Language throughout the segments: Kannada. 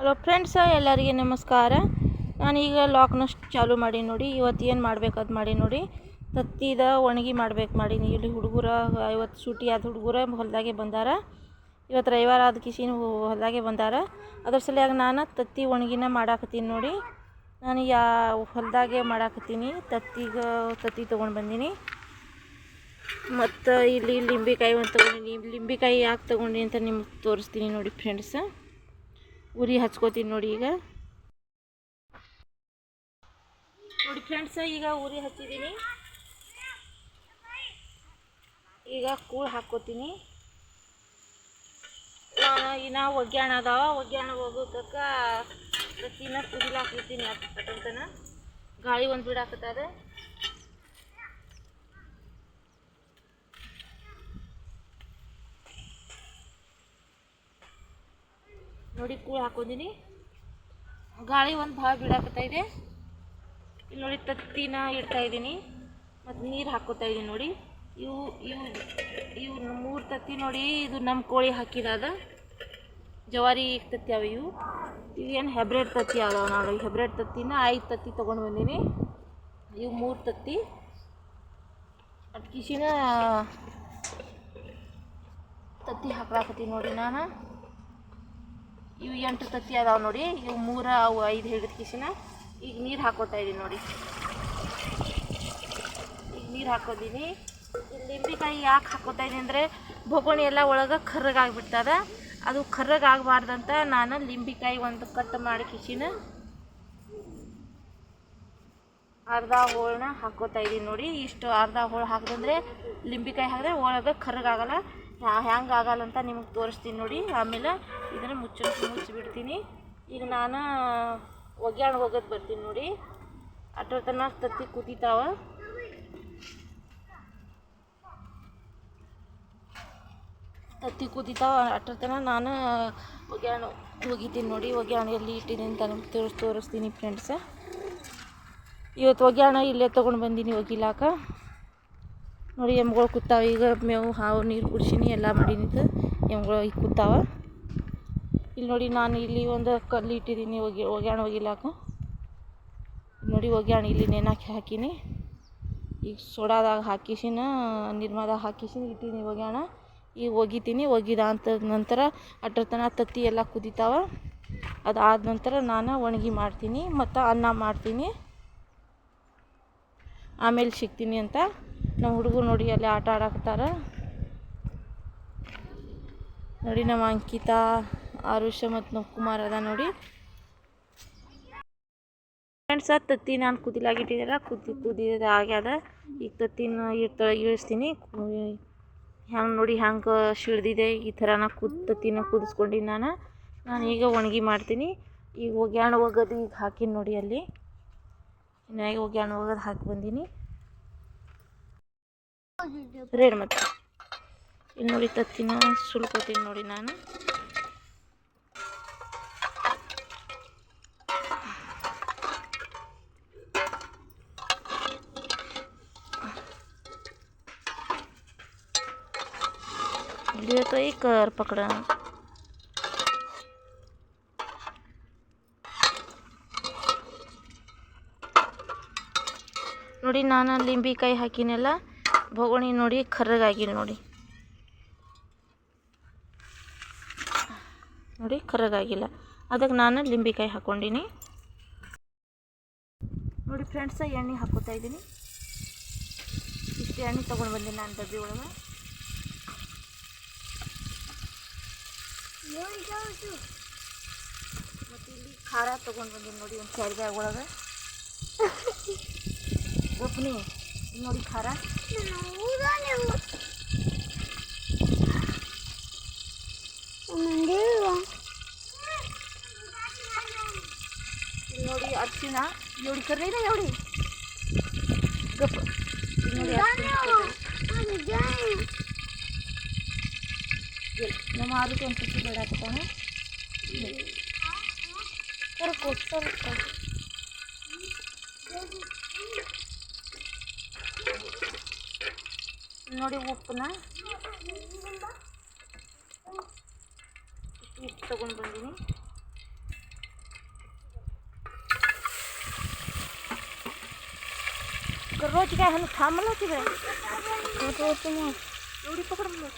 ಹಲೋ ಫ್ರೆಂಡ್ಸ, ಎಲ್ಲರಿಗೆ ನಮಸ್ಕಾರ. ನಾನೀಗ ಲಾಕ್ನ ಚಾಲು ಮಾಡಿ ನೋಡಿ, ಇವತ್ತು ಏನು ಮಾಡ್ಬೇಕದು ಮಾಡಿ ನೋಡಿ. ತತ್ತಿದ ಒಣಗಿ ಮಾಡ್ಬೇಕು ಮಾಡೀನಿ ಇಲ್ಲಿ ಹುಡುಗರ ಇವತ್ತು ಸೂಟಿ ಆದ ಹುಡುಗರ ಹೊಲದಾಗೆ ಬಂದಾರ. ಇವತ್ತು ರವಿವಾರ ಆದ ಕಿಸಿನ ಹೊಲದಾಗೆ ಬಂದಾರ. ಅದ್ರ ಸಲುವಾಗಿ ನಾನು ತತ್ತಿ ಒಣಗಿನ ಮಾಡಾಕತ್ತೀನಿ ನೋಡಿ. ನಾನು ಯಾ, ಹೊಲದಾಗೆ ಮಾಡಾಕತ್ತೀನಿ. ತತ್ತಿಗೆ ತತ್ತಿ ತೊಗೊಂಡು ಬಂದೀನಿ. ಮತ್ತು ಇಲ್ಲಿ ಲಿಂಬೆಕಾಯಿ ಒಂದು ತೊಗೊಂಡಿನಿ. ಲಿಂಬೆಕಾಯಿ ಯಾಕೆ ತೊಗೊಂಡಿ ಅಂತ ನಿಮ್ಗೆ ತೋರಿಸ್ತೀನಿ ನೋಡಿ ಫ್ರೆಂಡ್ಸ. ಉರಿ ಹಚ್ಕೋತೀನಿ ನೋಡಿ ಈಗ. ನೋಡಿ ಫ್ರೆಂಡ್ಸ್ ಈಗ ಉರಿ ಹಚ್ಚಿದ್ದೀನಿ. ಈಗ ಕೂಳ್ ಹಾಕ್ಕೋತೀನಿ. ನಾನು ಇನ್ನು ಒಗ್ಯಾಣ ಅದಾವ. ಒಗ್ಯಾಣ ಹೋಗೋದಕ್ಕ ಪ್ರತಿನ ಕುದಿಲಾಕ್ಬಿಡ್ತೀನಿ ಅಟಂತನ ಗಾಳಿ ಒಂದು ಬಿಡಾಕತ್ತದ. ನೋಡಿ ಕೂಳು ಹಾಕೊಂಡಿನಿ. ಗಾಳಿ ಒಂದು ಭಾಳ ಬೀಳಾಕತ್ತಾ ಇದೆ. ಇಲ್ಲಿ ನೋಡಿ ತತ್ತಿನ ಇಡ್ತಾ ಇದ್ದೀನಿ ಮತ್ತು ನೀರು ಹಾಕೋತಾ ಇದ್ದೀನಿ ನೋಡಿ. ಇವು ಇವು ಇವು ಮೂರು ತತ್ತಿ ನೋಡಿ ಇದು ನಮ್ಮ ಕೋಳಿ ಹಾಕಿದಾದ. ಜವಾರಿ ತತ್ತಿ ಅವ ಇವು. ಇವೇನು ಹೆಬ್ರೇಡ್ ತತ್ತಿ ಅದಾವ ನೋಡಿ ಹೆಬ್ರೇಡ್ ತತ್ತಿನ ಐದು ತತ್ತಿ ತೊಗೊಂಡು ಬಂದೀನಿ. ಇವು ಮೂರು ತತ್ತಿ. ಅಟ್ಕಿಸಿನ ತತ್ತಿ ಹಾಕ್ಲಾಕತ್ತೀನಿ ನೋಡಿ ನಾನು. ಇವು ಎಂಟು ತತ್ತಿ ಅದಾವ ನೋಡಿ. ಇವು ಮೂರ, ಅವು ಐದು ಹಿಡಿದ ಕಿಸಿನ ಈಗ ನೀರು ಹಾಕೋತಾ ಇದೀನಿ ನೋಡಿ. ಈಗ ನೀರು ಹಾಕೋದೀನಿ. ಲಿಂಬೆಕಾಯಿ ಯಾಕೆ ಹಾಕೋತಾ ಇದೀನಿ ಅಂದರೆ ಬೊಗೋಣಿ ಎಲ್ಲ ಒಳಗೆ ಕರ್ರಗಾಗ್ಬಿಡ್ತದ. ಅದು ಕರ್ರಗಾಗಬಾರ್ದಂತ ನಾನು ಲಿಂಬೆಕಾಯಿ ಒಂದು ಕಟ್ ಮಾಡಿ ಕಿಸಿನ ಅರ್ಧ ಹೋಳನ್ನ ಹಾಕೋತಾ ಇದೀನಿ ನೋಡಿ. ಇಷ್ಟು ಅರ್ಧ ಹೋಳು ಹಾಕಿದ್ರೆ ಲಿಂಬೆಕಾಯಿ ಹಾಕಿದ್ರೆ ಒಳಗೆ ಕರ್ರಗಾಗಲ್ಲ. ಹ್ಯಾಂಗೆ ಆಗಲ್ಲ ಅಂತ ನಿಮಗೆ ತೋರಿಸ್ತೀನಿ ನೋಡಿ. ಆಮೇಲೆ ಇದನ್ನು ಮುಚ್ಚಿ ಮುಚ್ಚಿಬಿಡ್ತೀನಿ. ಈಗ ನಾನು, ಒಗ್ಯಾಣ ಹೋಗೋದು ಬರ್ತೀನಿ ನೋಡಿ. ಅದ್ರ ತನಕ ತತ್ತಿ ಕುದೀತಾವ ತತ್ತಿ ಕುದೀತಾವ ಅಟ್ರ ತನಕ ನಾನು ಒಗ್ಯಾಣ ಹೋಗಿದ್ದೀನಿ ನೋಡಿ. ಒಗ್ಯಾಣ ಎಲ್ಲಿ ಇಟ್ಟಿದ್ದೀನಿ ಅಂತ ನಿಮ್ಗೆ ತೋರಿಸ್, ತೋರಿಸ್ತೀನಿ ಫ್ರೆಂಡ್ಸ ಇವತ್ತು ಒಗ್ಯಾಣ ಇಲ್ಲೇ ತೊಗೊಂಡು ಬಂದೀನಿ ಒಗಿಲಾಕ ನೋಡಿ, ಎಮ್ಗಳು ಕೂತಾವ. ಈಗ ಮೇವು, ಹಾವು, ನೀರು ಕುಡಿಸಿನಿ ಎಲ್ಲ ಮಾಡೀನಿದ್ದು ಎಮ್ಗಳು ಈಗ ಕೂತಾವ. ಇಲ್ಲಿ ನೋಡಿ, ನಾನು ಇಲ್ಲಿ ಒಂದು ಕಲ್ಲು ಇಟ್ಟಿದ್ದೀನಿ. ಒಗಿ ಒಗ್ಯಾಣ ಒಗಿಲಾಕ. ನೋಡಿ, ಒಗ್ಯಾಣ ಇಲ್ಲಿ ನೆನಾಕಿ ಹಾಕೀನಿ. ಈಗ ಸೋಡಾದಾಗ ಹಾಕಿಸಿನ, ನಿರ್ಮಾದಾಗ ಹಾಕಿಸಿನ ಇಟ್ಟೀನಿ ಒಗ್ಯಾಣ. ಈಗ ಒಗಿತೀನಿ. ಒಗಿದ ಅಂತ ನಂತರ ಅಟ್ರ ತತ್ತಿ ಎಲ್ಲ ಕುದಿತಾವ. ಅದಾದ ನಂತರ ನಾನು ಒಣಗಿ ಮಾಡ್ತೀನಿ. ಮತ್ತು ಅನ್ನ ಮಾಡ್ತೀನಿ. ಆಮೇಲೆ ಸಿಗ್ತೀನಿ ಅಂತ. ನಮ್ಮ ಹುಡುಗರು ನೋಡಿ ಅಲ್ಲಿ ಆಟ ಆಡಾಕತ್ತಾರ. ನೋಡಿ ನಮ್ಮ ಅಂಕಿತಾ, ಆರುಷ ಮತ್ತು ನಮ್ಮ ಕುಮಾರ್ ಅದ ನೋಡಿ. ಫ್ರೆಂಡ್ಸ ತತ್ತಿ ನಾನು ಕುದಿಲಾಗಿಟ್ಟಿದ್ದೀರ ಕುದಿ ಕುದಿದ ಆಗ್ಯದ ಈಗ ತತ್ತಿನ ಇರ್ತೊಳಗೆ ಇಳಿಸ್ತೀನಿ. ಹ್ಯಾಂಗೆ ನೋಡಿ ಹ್ಯಾಂಗೆ ಶಿಳ್ದಿದೆ ಈ ಥರ ನಾ ಕುದ್ ತತ್ತಿನ ಕುದಿಸ್ಕೊಂಡಿನಿ ನಾನು. ನಾನು ಈಗ ಒಣಗಿ ಮಾಡ್ತೀನಿ. ಈಗ ಒಗ್ಯಾಣ ಒಗದು ಈಗ ಹಾಕಿನಿ ನೋಡಿ ಅಲ್ಲಿ. ಇನ್ನಾಗಿ ಒಗ್ಯಾಣ ಒಗದು ಹಾಕಿ ಬಂದೀನಿ. ರೇಡ್ ಮತ್ತೆ ಇಲ್ಲಿ ನೋಡಿ ತತ್ತಿನ ಸುಲ್ಕೋತೀನಿ ನೋಡಿ ನಾನು लिए तो एक कर पकड़ा ನೋಡಿ ನಾನು ಲಿಂಬೆಕಾಯಿ ಹಾಕಿನೆಲ್ಲ ಬೊಗಣಿ ನೋಡಿ ಕರ್ರಗಾಗಿಲ್ಲ ನೋಡಿ. ನೋಡಿ, ಕರ್ರಗಾಗಿಲ್ಲ. ಅದಕ್ಕೆ ನಾನು ಲಿಂಬೆಕಾಯಿ ಹಾಕ್ಕೊಂಡಿನಿ. ನೋಡಿ ಫ್ರೆಂಡ್ಸ ಎಣ್ಣೆ ಹಾಕೋತಾ ಇದ್ದೀನಿ. ಇಷ್ಟು ಎಣ್ಣೆ ತೊಗೊಂಡು ಬಂದೀನಿ ನಾನು ಡಬ್ಬಿ ಒಳಗೆ. ಮತ್ತು ಇಲ್ಲಿ ಖಾರ ತೊಗೊಂಡು ಬಂದೀನಿ ನೋಡಿ, ಒಂದು ಕ್ಯಾರಿ ಬ್ಯಾಗ್ ಒಳಗೆ. ಒಪ್ಪನಿ ನೋಡಿ ಖಾರ. ನೋಡಿ ಅರ್ಶಿನ ನೋಡಿ ಕರ್ರೀನ ನೋಡಿ ಗಪ್ಪ ಇಲ್ಲಿ ನೋಡಿ ಅರ್ಶಿನ ಹಾಕ್ಕೊತೀನಿ. ಇಲ್ಲಿ ನಮ್ಮ ಆರೋಗ್ಯ ಒಂದು ತುಟ್ಟಿ ಬೇಡ ಹಾಕೋಣ ಸರ್ ಕೊಡ್ತಾರೆ ನೋಡಿ ಉಪ್ಪನ್ನ ಉಪ್ಪು ತಗೊಂಡು ಬಂದೀನಿ ರೋಜಿಕಾಯಿ ಹಣ್ಣು ಸಾಂಬಲ್ ಹಾಕಿದ್ರೆ ನೋಡಿ ತಗೊಂಡು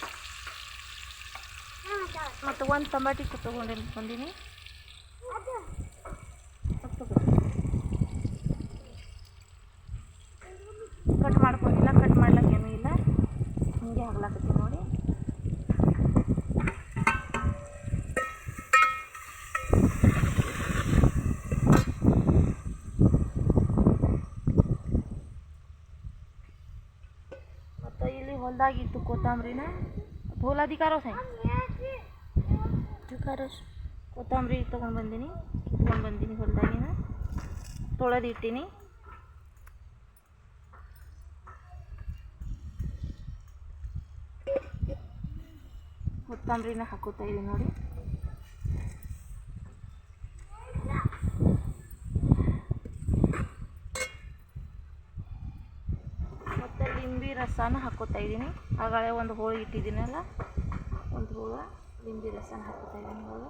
ಮತ್ತು ಒಂದು ಟಮಾಟಿಗೆ ತಗೊಂಡು ಬಂದೀನಿ ಹಿಂಗೆ ಹಾಕ್ಲಾಕತ್ತೀನಿ ನೋಡಿ ಮತ್ತು ಇಲ್ಲಿ ಹೊಲ್ದಾಗಿತ್ತು ಕೊತ್ತಂಬರಿನ ಧೋಲಾಧಿಕಾರೋ ಸಾಯ್ ಕೊತ್ತಂಬರಿ ತೊಗೊಂಡು ಬಂದೀನಿ ಕಿತ್ಕೊಂಡು ಬಂದೀನಿ ಹೊಲ್ದಾಗಿನ ತೊಳೆದು ಕೊತ್ತಂಬರಿನ ಹಾಕೋತಾ ಇದೀನಿ ನೋಡಿ. ಮತ್ತು ಲಿಂಬಿ ರಸನ ಹಾಕೋತಾ ಇದ್ದೀನಿ ಆಗಾಳೆ ಒಂದು ಹೋಳಿ ಇಟ್ಟಿದ್ದೀನಲ್ಲ? ಒಂದು ಹೋಳ ಲಿಂಬಿ ರಸನ ಹಾಕೋತಾ ಇದ್ದೀನಿ ಹೋಳು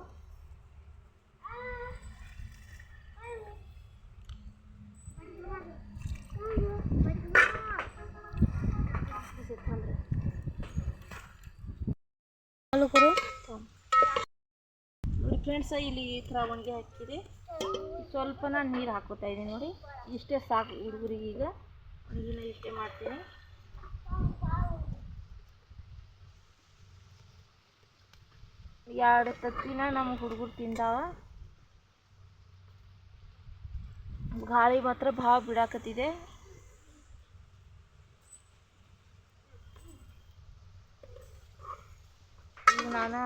ನೋಡಿ ಫ್ರೆಂಡ್ಸ ಇಲ್ಲಿ ಈ ಥರ ಒಣಗಿ ಹಾಕಿದೆ. ಸ್ವಲ್ಪ ನಾನು ನೀರು ಹಾಕೋತಾ ಇದ್ದೀನಿ ನೋಡಿ. ಇಷ್ಟೇ ಸಾಕು ಹುಡುಗರಿಗೆ ಈಗ. ಹುಡುಗಿನ ಇಷ್ಟೇ ಮಾಡ್ತೀನಿ. ಎರಡು ತತ್ತಿನ ನಮ್ಮ ಹುಡುಗರು ತಿಂದಾವ. ಗಾಳಿ ಮಾತ್ರ ಭಾಳ ಬಿಡಾಕತ್ತಿದೆ ಈಗ ನಾನು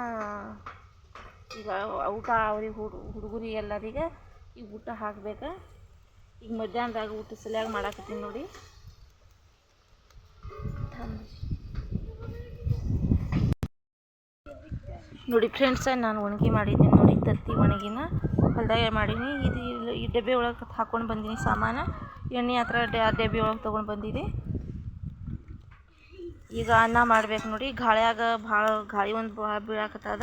ಈಗ ಊಟ ಅವ್ರಿಗೆ ಹುಡು ಹುಡುಗರಿಗೆ ಎಲ್ಲರಿಗೆ ಈಗ ಊಟ ಹಾಕ್ಬೇಕು. ಈಗ ಮಧ್ಯಾಹ್ನದಾಗ ಊಟ ಸಲಿಯಾಗಿ ಮಾಡಾಕತ್ತೀನಿ ನೋಡಿ. ನೋಡಿ ಫ್ರೆಂಡ್ಸ, ನಾನು ಒಣಗಿ ಮಾಡಿದ್ದೀನಿ ನೋಡಿ, ತತ್ತಿ ಒಣಗಿನ. ಹೊಲ್ದಾಗ ಮಾಡೀನಿ, ಇದು ಈ ಡಬ್ಬೆ ಒಳಗೆ ಹಾಕ್ಕೊಂಡು ಬಂದೀನಿ ಸಾಮಾನು. ಎಣ್ಣೆ ಹತ್ರ ಡಬ್ಬೆ ಒಳಗೆ ತೊಗೊಂಡು ಬಂದಿದೆ. ಈಗ ಅನ್ನ ಮಾಡ್ಬೇಕು ನೋಡಿ. ಗಾಳಿಯಾಗ ಭಾಳ ಗಾಳಿ ಒಂದು ಭಾಳ ಬೀಳಾಕತ್ತದ.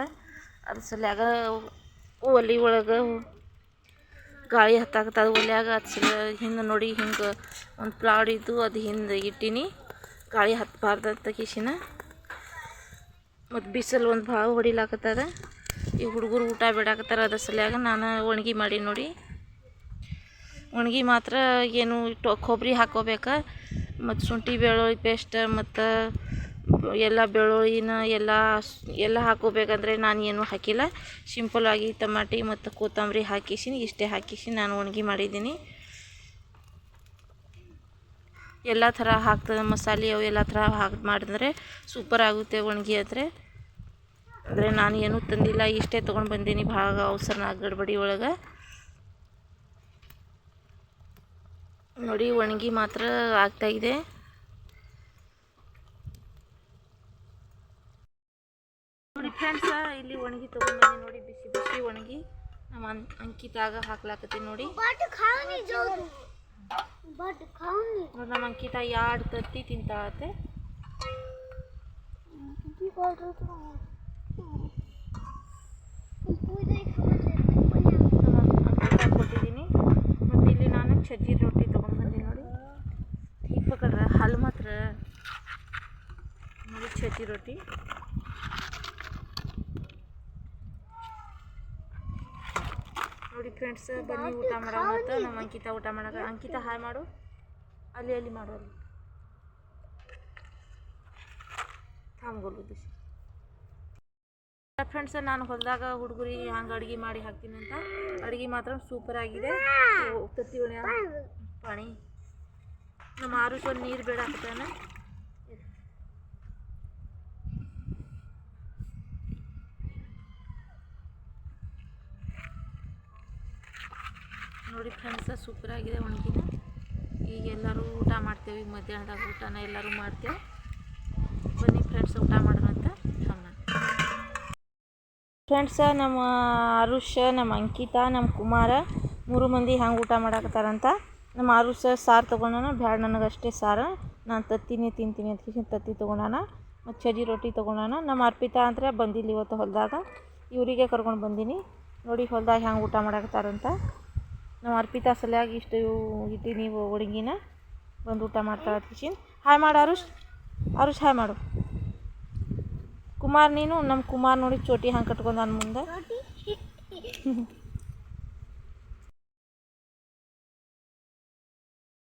ಅದ್ರ ಸಲ್ಯಾಗ ಒಲೆ ಒಳಗೆ ಗಾಳಿ ಹತ್ತಾಕತ್ತದ. ಒಲ್ಯಾಗ ಅದ್ರ ಸಲ ಹಿಂದೆ ನೋಡಿ ಹಿಂಗೆ ಒಂದು ಪ್ಲಾಡ್ ಇದ್ದು ಅದು ಹಿಂದೆ ಇಟ್ಟೀನಿ. ಗಾಳಿ ಹತ್ತಬಾರ್ದು ಅಂತ ಕಿಶಿನ. ಮತ್ತು ಬಿಸಿಲು ಒಂದು ಭಾಳ ಹೊಡಿಲಾಕತ್ತದ. ಈ ಹುಡುಗರು ಊಟ ಬಿಡಾಕತ್ತಾರ. ಅದ್ರ ಸಲ್ಯಾಗ ನಾನು ಒಣಗಿ ಮಾಡಿ ನೋಡಿ. ಒಣಗಿ ಮಾತ್ರ ಏನು ಕೊಬ್ಬರಿ ಹಾಕ್ಕೋಬೇಕು. ಮತ್ತು ಶುಂಠಿ ಬೆಳ್ಳುಳ್ಳಿ ಪೇಸ್ಟ್ ಮತ್ತು ಎಲ್ಲ ಬೆಳ್ಳುಳ್ಳಿನ ಎಲ್ಲ ಎಲ್ಲ ಹಾಕೋಬೇಕಂದ್ರೆ ನಾನು ಏನೂ ಹಾಕಿಲ್ಲ. ಸಿಂಪಲ್ಲಾಗಿ ಟಮಾಟಿ ಮತ್ತು ಕೊತ್ತಂಬರಿ ಹಾಕಿಸಿ ಇಷ್ಟೇ ಹಾಕಿಸಿ ನಾನು ಒಣಗಿ ಮಾಡಿದ್ದೀನಿ ಎಲ್ಲ ಥರ ಹಾಕ್ತದೆ ಮಸಾಲೆ ಅವು ಎಲ್ಲ ಥರ ಹಾಕಿ ಮಾಡಿದ್ರೆ ಸೂಪರ್ ಆಗುತ್ತೆ ಒಣಗಿ ಆದರೆ. ಅಂದರೆ ನಾನು ಏನೂ ತಂದಿಲ್ಲ, ಇಷ್ಟೇ ತೊಗೊಂಡು ಬಂದೀನಿ ಭಾಳ ಅವಸರನ ಗಡ್ಬಡಿ ಒಳಗೆ. ನೋಡಿ, ಒಣಗಿ ಮಾತ್ರ ಆಗ್ತಾಯಿದೆ ನೋಡಿ ಫ್ರೆಂಡ್ಸ ಇಲ್ಲಿ ಒಣಗಿ ತೊಗೊಂಡ್ಬಂದಿ ನೋಡಿ, ಬಿಸಿ ಬಿಸಿ ಒಣಗಿ. ನಮ್ಮ ಅಂಕಿತಾಗ ಹಾಕ್ಲಾಕತ್ತೀನಿ ನೋಡಿ. ನೋಡಿ, ನಮ್ಮ ಅಂಕಿತ ಎರಡು ತತ್ತಿ ತಿಂತಾಳತ್ತೆ ನಮ್ಮ ಅಂಕಿತ ಕೊಟ್ಟಿದ್ದೀನಿ ಮತ್ತು ಇಲ್ಲಿ ನಾನು ಸಜ್ಜಿ ರೊಟ್ಟಿ ತೊಗೊಂಡು ಬಂದೀನಿ ನೋಡಿ ಹೀಗೆ ಪಕಡ್ರ ಹಾಲು ಮಾತ್ರ ನೋಡಿ ನೋಡಿ ಫ್ರೆಂಡ್ಸ್ ಬನ್ನಿ ಊಟ ಮಾಡೋ ಮತ್ತು ನಮ್ಮ ಅಂಕಿತ ಊಟ ಮಾಡಕ ಅಂಕಿತ ಹಾಯ್ ಮಾಡು. ಅಲ್ಲಿ ಅಲ್ಲಿ ಮಾಡು ಅಲ್ಲಿ. ಬಿಸಿ ಫ್ರೆಂಡ್ಸ್ ನಾನು ಹೊಲದಾಗ ಹುಡುಗರಿಗೆ ಹಂಗೆ ಅಡುಗೆ ಮಾಡಿ ಹಾಕ್ತೀನಿ ಅಂತ. ಅಡುಗೆ ಮಾತ್ರ ಸೂಪರ್ ಆಗಿದೆ. ತತ್ತಿ ಒಣ ಪಾಣಿ. ನಮ್ಮ ಆರು ನೀರು ಬೇಡ ಹಾಕ್ತಾನೆ ನೋಡಿ ಫ್ರೆಂಡ್ಸ ಸೂಪರ್ ಆಗಿದೆ ಒಣಗಿನ. ಈಗ ಎಲ್ಲರೂ ಊಟ ಮಾಡ್ತೇವೆ. ಈಗ ಮಧ್ಯಾಹ್ನದಾಗ ಊಟನ ಎಲ್ಲರೂ ಮಾಡ್ತೇವೆ. ಬನ್ನಿ ಫ್ರೆಂಡ್ಸ್, ಊಟ ಮಾಡೋಣ ಅಂತ ಫ್ರೆಂಡ್ಸ, ನಮ್ಮ ಅರುಷ ನಮ್ಮ ಅಂಕಿತ, ನಮ್ಮ ಕುಮಾರ ಮೂರು ಮಂದಿ ಹ್ಯಾಂಗೆ ಊಟ ಮಾಡಾಕತ್ತಾರಂತ. ನಮ್ಮ ಆರುಷ್ ಸಾರು ತೊಗೊಂಡಾನ, ಬ್ಯಾಡ ನನಗಷ್ಟೇ ಸಾರು. ನಾನು ತತ್ತಿನೇ ತಿಂತೀನಿ ಕಿಶನ್ ತತ್ತಿ ತೊಗೊಂಡಾನ, ಮತ್ತು ಚಜಿ ರೊಟ್ಟಿ ತೊಗೊಂಡಾನ. ನಮ್ಮ ಅರ್ಪಿತಾ ಅಂದ್ರೆ ಬಂದಿಲ್ಲ ಇವತ್ತು ಹೊಲದಾಗ. ಇವರಿಗೆ ಕರ್ಕೊಂಡು ಬಂದೀನಿ. ನೋಡಿ ಹೊಲ್ದಾಗ ಹ್ಯಾಂಗೆ ಊಟ ಮಾಡಾಕತ್ತಾರಂತ. ನಮ್ಮ ಅರ್ಪಿತಾ ಸಲುವಾಗಿ ಇಷ್ಟು ಇಟ್ಟು ನೀವು ಹುಡುಗಿನ ಬಂದು ಊಟ ಮಾಡ್ತಾಳೆ ಕಿಶಿನ್. ಹಾಯ್ ಮಾಡು ಅರುಷ್ ಅರುಷ್ ಹಾಯ್ ಮಾಡು. ಕುಮಾರ್ ನೀನು? ನಮ್ಮ ಕುಮಾರ್ ನೋಡಿ ಚೋಟಿ ಹಂಗೆ ಕಟ್ಕೊಂಡು ನನ್ನ ಮುಂದೆ.